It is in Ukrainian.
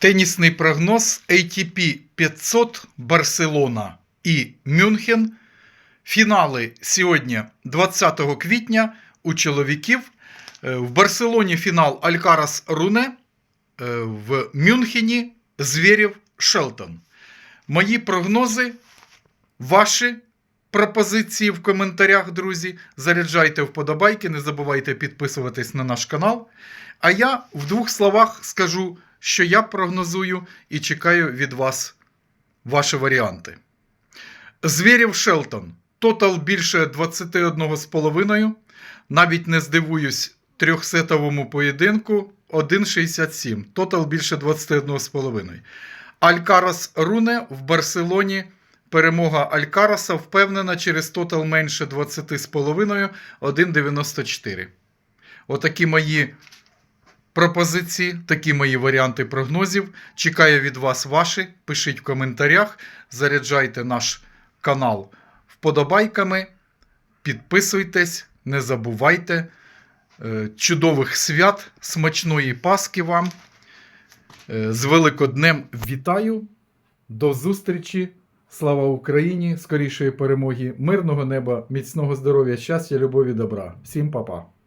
Тенісний прогноз ATP 500 Барселона і Мюнхен. Фінали сьогодні 20 квітня у чоловіків. Е, В Барселоні фінал Алькарас Руне, е, в Мюнхені Звєрєв Шелтон. Мої прогнози, ваші пропозиції в коментарях, друзі. Заряджайте вподобайки, не забувайте підписуватись на наш канал. А я в двох словах скажу, що я прогнозую і чекаю від вас ваші варіанти. Звєрєв Шелтон. Тотал більше 21,5. Навіть не здивуюсь трьохсетовому поєдинку 1,67. Тотал більше 21,5. Алькарас Руне в Барселоні. Перемога Алькараса впевнена через тотал менше 20,5 1,94. Отакі мої пропозиції, такі мої варіанти прогнозів. Чекаю від вас ваші. Пишіть в коментарях, заряджайте наш канал вподобайками, підписуйтесь, не забувайте. Е, Чудових свят, смачної Паски вам. Е, З Великоднем вітаю. До зустрічі. Слава Україні! Скорішої перемоги, мирного неба, міцного здоров'я, щастя, любові, добра. Всім па-па.